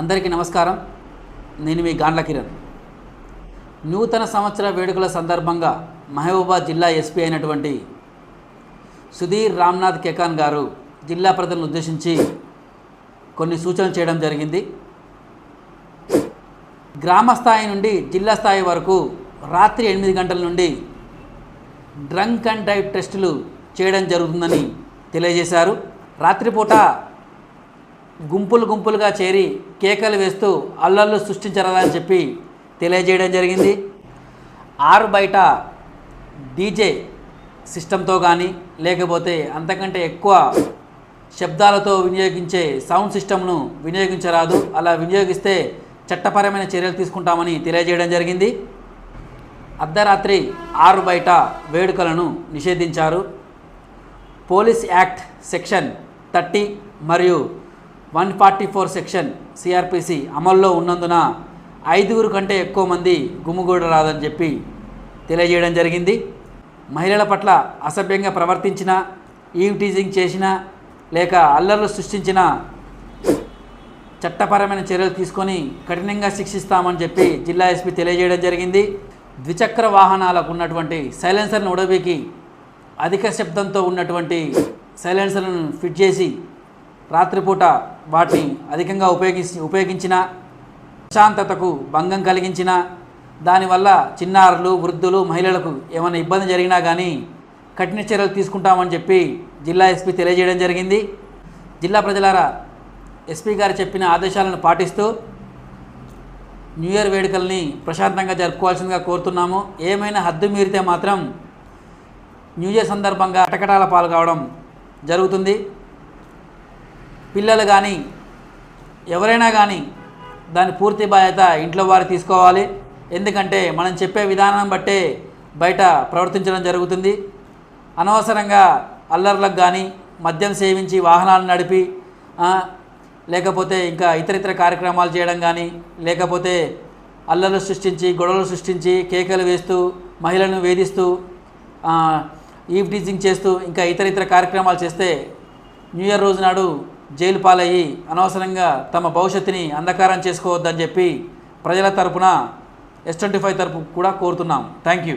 అందరికీ నమస్కారం. నేను మీ గాండ్ల కిరణ్. నూతన సంవత్సర వేడుకల సందర్భంగా మహబూబాబాద్ జిల్లా ఎస్పీ అయినటువంటి సుధీర్ రామ్నాథ్ కేకాన్ గారు జిల్లా ప్రజలను ఉద్దేశించి కొన్ని సూచనలు చేయడం జరిగింది. గ్రామ స్థాయి నుండి జిల్లా స్థాయి వరకు రాత్రి ఎనిమిది గంటల నుండి డ్రంక్ అండ్ డ్రైవ్ టెస్టులు చేయడం జరుగుతుందని తెలియజేశారు. రాత్రిపూట గుంపులు గుంపులుగా చేరి కేకలు వేస్తూ అల్లర్లు సృష్టించరని చెప్పి తెలియజేయడం జరిగింది. ఆరు బయట డీజే సిస్టంతో కానీ లేకపోతే అంతకంటే ఎక్కువ శబ్దాలతో వినియోగించే సౌండ్ సిస్టమ్ను వినియోగించరాదు. అలా వినియోగిస్తే చట్టపరమైన చర్యలు తీసుకుంటామని తెలియజేయడం జరిగింది. అర్ధరాత్రి ఆరు బయట వేడుకలను నిషేధించారు. పోలీస్ యాక్ట్ సెక్షన్ థర్టీ మరియు one forty four section CrPC అమల్లో ఉన్నందున ఐదుగురు కంటే ఎక్కువ మంది గుమ్ముగూడరాదని చెప్పి తెలియజేయడం జరిగింది. మహిళల పట్ల అసభ్యంగా ప్రవర్తించిన ఈవ్ టీజింగ్ చేసిన లేక అల్లర్లు సృష్టించిన చట్టపరమైన చర్యలు తీసుకొని కఠినంగా శిక్షిస్తామని చెప్పి జిల్లా ఎస్పీ తెలియజేయడం జరిగింది. ద్విచక్ర వాహనాలకు ఉన్నటువంటి సైలెన్సర్ను ఉడబీకి అధిక శబ్దంతో ఉన్నటువంటి సైలెన్సర్లను ఫిట్ చేసి రాత్రిపూట వాటిని అధికంగా ఉపయోగించి ఉపయోగించిన ప్రశాంతతకు భంగం కలిగించిన దానివల్ల చిన్నారులు వృద్ధులు మహిళలకు ఏమైనా ఇబ్బంది జరిగినా కానీ కఠిన చర్యలు తీసుకుంటామని చెప్పి జిల్లా ఎస్పీ తెలియజేయడం జరిగింది. జిల్లా ప్రజలారా ఎస్పీ గారు చెప్పిన ఆదేశాలను పాటిస్తూ న్యూ ఇయర్ వేడుకల్ని ప్రశాంతంగా జరుపుకోవాల్సిందిగా కోరుతున్నాము. ఏమైనా హద్దు మీరితే మాత్రం న్యూ ఇయర్ సందర్భంగా అటకటాల పాలు కావడం జరుగుతుంది. పిల్లలు కానీ ఎవరైనా కానీ దాని పూర్తి బాధ్యత ఇంట్లో వారు తీసుకోవాలి. ఎందుకంటే మనం చెప్పే విధానం బట్టే బయట ప్రవర్తించడం జరుగుతుంది. అనవసరంగా అల్లర్లకు కానీ మద్యం సేవించి వాహనాలు నడిపి లేకపోతే ఇంకా ఇతర ఇతర కార్యక్రమాలు చేయడం కానీ లేకపోతే అల్లర్లు సృష్టించి గొడవలు సృష్టించి కేకలు వేస్తూ మహిళలను వేధిస్తూ ఈవ్ టీచింగ్ చేస్తూ ఇంకా ఇతర ఇతర కార్యక్రమాలు చేస్తే న్యూ ఇయర్ రోజు నాడు జైలు పాలయ్యి అనవసరంగా తమ భవిష్యత్తుని అంధకారం చేసుకోవద్దని చెప్పి ప్రజల తరపున ఎస్ ట్వంటీ ఫైవ్ తరపు కూడా కోరుతున్నాం. Thank you